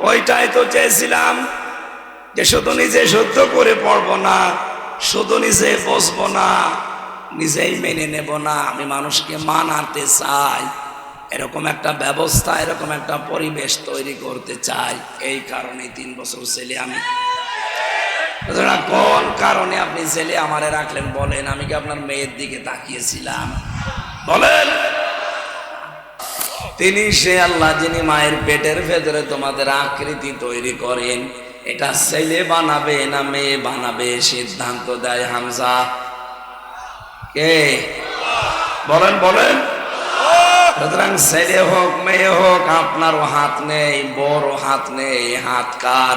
ওইটাই তো চেয়েছিলাম যে শুধু নিজে সহ্য করে পড়ব না, শুধু নিজে বসবো না, নিজেই মেনে নেব না। আমি মানুষকে মানাতে চাই, এরকম একটা ব্যবস্থা, এরকম একটা পরিবেশ তৈরি করতে চাই। এই কারণে তিন বছর ছেলে আমি। কোন কারণে আপনি ছেলে আমারে রাখলেন বলেন? আমি কি আপনার মেয়ের দিকে তাকিয়েছিলাম? বলেন। তিনি সে আল্লাহ যিনি মায়ের পেটের ভেতরে তোমাদের আকৃতি তৈরি করেন। এটা ছেলে বানাবে না মেয়ে বানাবে সিদ্ধান্ত দেয় হামজা। কে? বলেন বলেন। সুতরাং ছেলে হোক, মেয়ে হোক আপনারও হাত নেই বড় হাত নেই, হাত কার?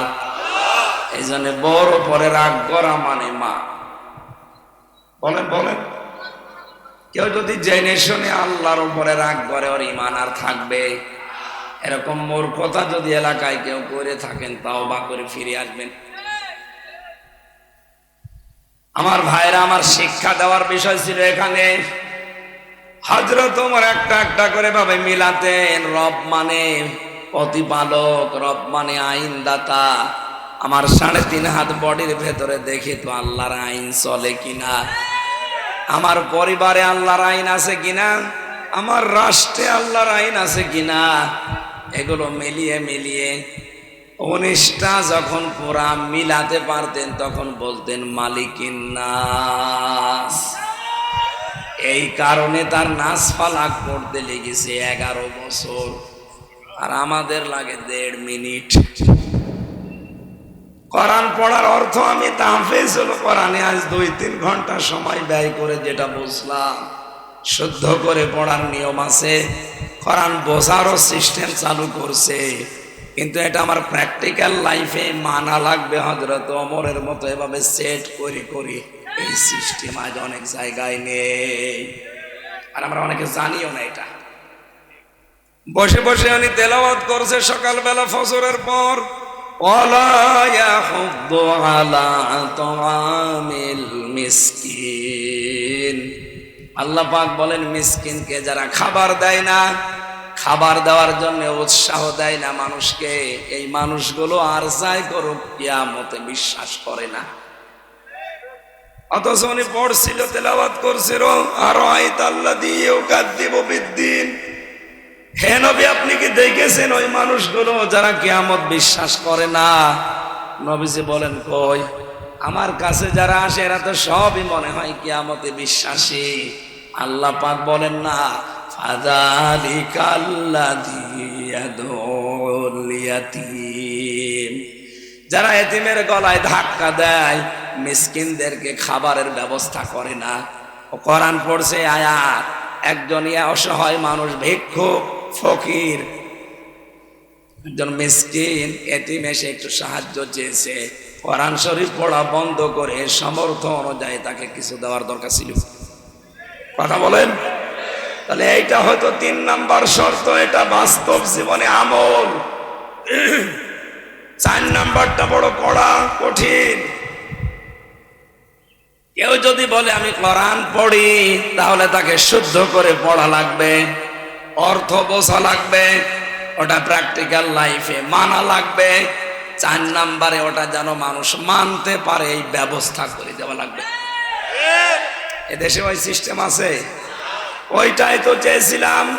এই জন্য বড় পরে রাগ করা মানে মা। বলেন বলেন। কেউ যদি জেনে শুনে আল্লাহর উপরে রাগ করে, ওর ইমান আর থাকবে। এরকম মূর্খতা যদি এলাকায় কেউ করে থাকেন, তাও বা করে ফিরে আসবেন। আমার ভাইরা আমার শিক্ষা দেওয়ার বিষয় ছিল এখানে। হজরত একটা একটা করে ভাবে মিলাতেন, রব মানে প্রতিপালক, রব মানে আইনদাতা। আমার সাড়ে তিন হাত বডির ভেতরে দেখি তো আল্লাহর আইন চলে কিনা। আমার পরিবারে আল্লাহর আইন আছে কিনা? আমার রাষ্ট্রে আল্লাহর আইন আছে কিনা? এগুলো মিলিয়ে মিলিয়ে উনিশটা যখন পুরা মিলাতে পারতেন, তখন বলতেন, মালিকিন নাস। এই কারণে তার নাচ ফালাক করতে লেগেছে এগারো বছর। আর আমাদের লাগে দেড় মিনিট। কোরআন পড়ার অর্থ আমি তাহফেজ হলো কোরআনে আজ দুই তিন ঘণ্টা সময় ব্যয় করে যেটা বুঝলাম, শুদ্ধ করে পড়ার নিয়ম আছে। কোরআন বোঝারও সিস্টেম চালু করছে, কিন্তু এটা আমার প্র্যাকটিক্যাল লাইফে মানা লাগবে হজরত অমরের মতো এভাবে সেট করে, করি। এই সিস্টেম আজ অনেক জায়গায় নেই। আর আমরা অনেকে জানিও না এটা। বসে বসে উনি তেলাওয়াত করছে সকালবেলা ফজরের পর। ولا يحض على طعام المسكين আল্লাহ পাক বলেন মিসকিনকে যারা খাবার দেয় না খাবার দেওয়ার জন্য উৎসাহ দেয় না মানুষকে এই মানুষগুলো আর যাই করুক কিয়ামতে বিশ্বাস করে না অথচ উনি পড়ছিল তেলাবাদ করছিল আর আইত আল্লাহ দিয়েও কাদ দিব বিদ্দিন হে নবী, আপনি কি দেখেছেন ওই মানুষগুলো যারা কিয়ামত বিশ্বাস করে না? নবীজি বলেন, কই? আমার কাছে যারা আসে, এরা তো সবই মনে হয় কিয়ামতে বিশ্বাসী। আল্লাহ পাক বলেন, না। যারা এতিমের গলায় ধাক্কা দেয়, মিসকিনদেরকে খাবারের ব্যবস্থা করে না। ও কোরআন পড়ছে আয়াত। একজন অসহায় মানুষ, ভিক্ষুক ফকির। একজন মিসকিন এটিম এসে একটু সাহায্য চেয়েছে। কোরআন শরীফ পড়া বন্ধ করে সমর্থ অনুযায়ী তাকে কিছু দেওয়ার দরকার ছিল। কথা বলেন? তাহলে এইটা হয়তো তিন নাম্বার শর্ত, এটা বাস্তব জীবনে আমল। চার নাম্বারটা বড় কড়া, কঠিন। কেউ যদি বলে, আমি কোরআন পড়ি, তাহলে তাকে শুদ্ধ করে পড়া লাগবে। অর্থ বোঝা লাগবে, ওটা প্র্যাকটিক্যাল লাইফে মানা লাগবে। চার নাম্বারে ওটা যেন মানুষ মানতে পারে, এই ব্যবস্থা করে দেওয়া লাগবে। এদেশে ওই সিস্টেম আছে। ওইটাই তো চেয়েছিলাম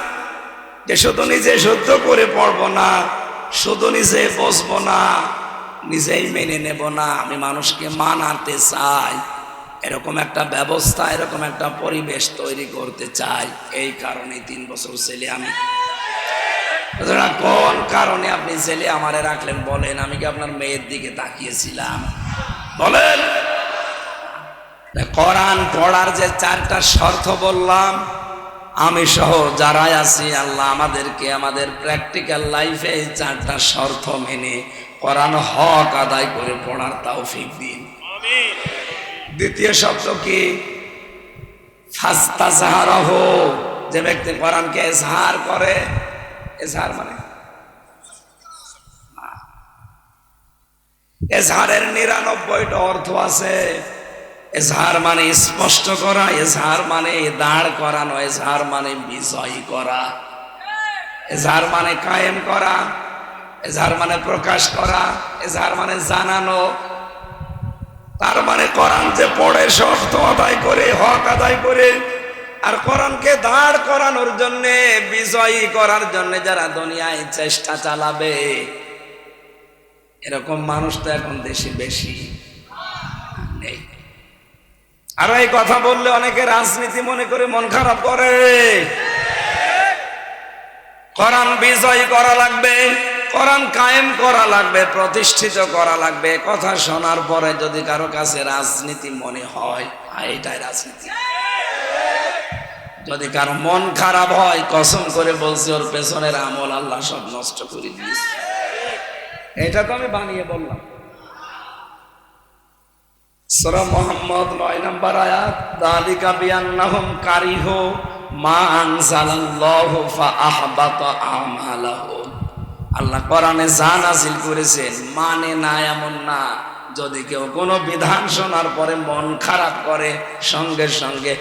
যে শুধু নিজে শুদ্ধ করে পড়ব না, শুধু নিজে বসবো না, নিজেই মেনে নেব না। আমি মানুষকে মানাতে চাই। এরকম একটা ব্যবস্থা, এরকম একটা পরিবেশ তৈরি করতে চাই। এই কারণে তিন বছর ছেলে আমি। কোন কারণে আপনি ছেলে আমারে রাখলেন বলেন? আমি কি আপনার মেয়ের দিকে তাকিয়েছিলাম? বলেন। কোরআন পড়ার যে চারটা শর্ত বললাম, আমি সহ যারাই আছি, আল্লাহ আমাদেরকে আমাদের প্র্যাকটিক্যাল লাইফে এই চারটা শর্ত মেনে কোরআন হক আদায় করে পড়ার তৌফিক দিন। দ্বিতীয় শব্দ কি? যে ব্যক্তি কোরআনকে এজহার করে, এজহার মানে? এজহারের নিরানব্বইটা অর্থ আছে। এজহার মানে স্পষ্ট করা, এজহার মানে দাঁড় করানো, এজহার মানে বিজয় করা। এজহার মানে কায়েম করা, এজাহার মানে প্রকাশ করা, এজাহার মানে জানানো। তার মানে কোরআন যে পড়ে, শর্ত আদায় করে, হক আদায় করে, আর কোরআনকে দাঁড় করানোর জন্য, বিজয়ী করার জন্য যারা দুনিয়ায় চেষ্টা চালাবে, এরকম মানুষ তো এখন দেশে বেশি নেই। আর এই কথা বললে অনেকে রাজনীতি মনে করে মন খারাপ করে। কোরআন বিজয় করা লাগবে। কোরআন কায়েম করা লাগবে, প্রতিষ্ঠিত করা লাগবে কথা শোনার পরে যদি কারও কাছে রাজনীতি মনে হয় এটাই রাজনীতি। যদি কারও মন খারাপ হয়, কসম করে বলছি, ওর পেছনের আমল আল্লাহ সব নষ্ট করে দিয়েছে। এটা তো আমি বানিয়ে বললাম। সূরা মোহাম্মদ নয় নাম্বার আয়াত, দালিকা বিয়ান্নাহুম কারিহ মা আনজালাল্লাহু ফাআহবাতা আমালাহু। আল্লাহ কোরআনে যা নাযিল করেছেন মানে না এমন না। যদি কেউ কোনো বিধান শোনার পরে মন খারাপ করে, সঙ্গে সঙ্গে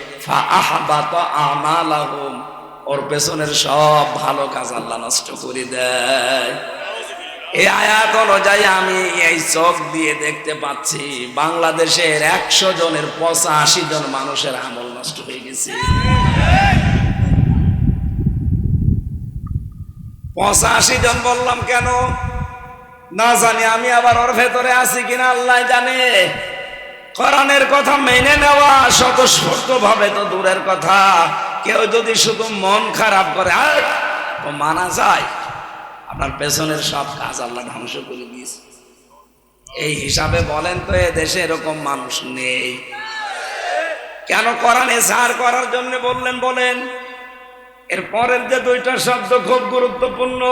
ওর পেছনের সব ভালো কাজ আল্লাহ নষ্ট করে দেয়। এই আয়াত অনুযায়ী আমি এই চোখ দিয়ে দেখতে পাচ্ছি, বাংলাদেশের একশো জনের পঁচাশি জন মানুষের আমল নষ্ট হয়ে গেছে। পঁচাশি জন বললাম, কেন? না জানি, আমি আবার ওর ভেতরে আছি কিনা আল্লাহ জানে। কোরআনের কথা মেনে নেওয়া স্বতঃস্ফূর্ত ভাবে তো দূরের কথা। কেউ যদি শুধু মন খারাপ করে আর মানা যায়। আপনার পেছনের সব কাজ আল্লাহ ধ্বংস করে দিয়েছে। এই হিসাবে বলেন তো, এ দেশে এরকম মানুষ নেই। কেন কোরআনে সার করার জন্য বললেন, বলেন? এর পরের যে দুইটা শব্দ খুব গুরুত্বপূর্ণ।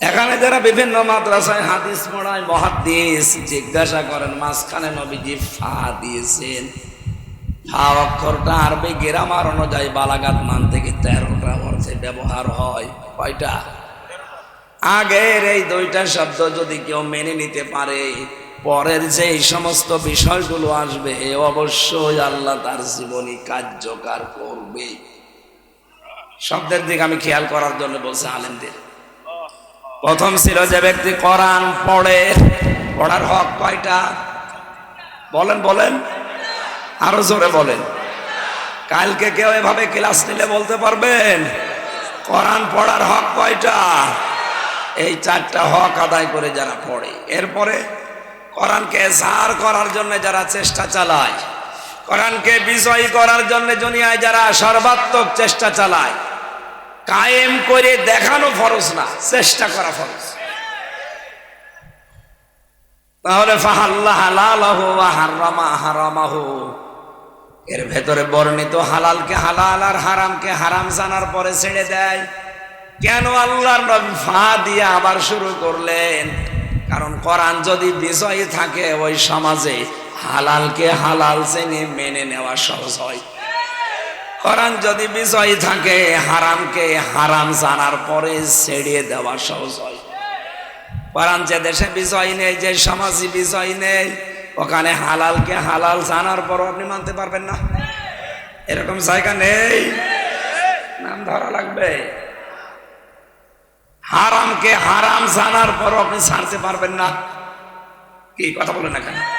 এখানে যারা বিভিন্ন মাদ্রাসায় হাদিস পড়ায়, মহাদিস জিজ্ঞাসা করেন, মাঝখানে নবীজি ফা দিয়েছেন। ফা অক্ষরটা আরবি, গ্রামার অনুযায়ী বালাগাত মান থেকে তেরোটা অর্থে ব্যবহার হয়। কয়টা? আগের এই দুইটা শব্দ যদি কেউ মেনে নিতে পারে, পরের যে এই সমস্ত বিষয়গুলো আসবে অবশ্যই আল্লাহ তার জীবনী কার্যকর করবে। শব্দের দিকে আমি খেয়াল করার জন্য বলছে আলেমদের। প্রথম ছিল যে ব্যক্তি কোরআন পড়ে, পড়ার হক কয়টা? বলেন বলেন। আরও জোরে বলেন। কালকে কেউ এভাবে ক্লাস নিলে বলতে পারবেন, কোরআন পড়ার হক কয়টা? এই চারটা হক আদায় করে যারা পড়ে। এরপরে কোরআনকে সার করার জন্য যারা চেষ্টা চালায় কোরআনকে বিজয়ী করার জন্য দুনিয়ায় যারা সর্বাত্মক চেষ্টা চালায়, কায়েম করে দেখানো ফরজ না, চেষ্টা করা ফরজ। তাহলে এর ভেতরে বর্ণিত হালালকে হালাল আর হারামকে হারাম জানার পরে ছেড়ে দেয়। কেন আল্লাহর নবী ফা দিয়ে আবার শুরু করলেন? কারণ কোরআন যদি বিজয়ী থাকে, ওই সমাজে হালালকে হালাল জেনে মেনে নেওয়া সহজ হয়। কোরআন যদি বিজয়ী থাকে, হারামকে হারাম জানার পরে ছেড়িয়ে দেওয়া সহজ হয়। কোরআন যে দেশে বিজয় নেই, যে সমাজে বিজয় নেই, ওখানে হালালকে হালাল জানার পর আপনি মানতে পারবেন না। এরকম জায়গা নেই। নাম ধরা লাগবে। হারামকে হারাম জানার পর আপনি ছাড়তে পারবেন না। কি কথা বলেন না কেন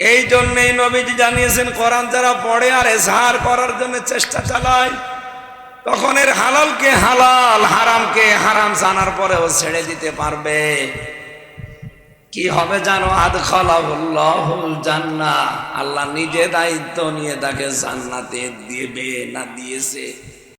এই জন্যই নবীজি জানিয়েছেন, কোরআন যারা পড়ে আর এজহার করার জন্য চেষ্টা চালায়, তখন এর হালালকে হালাল হারামকে হারাম জানার পরেও ছেড়ে দিতে পারবে। কি হবে জানো? আল্লাহ নিজে দায়িত্ব নিয়ে তাকে জান্নাতে দিবে না দিয়েছে।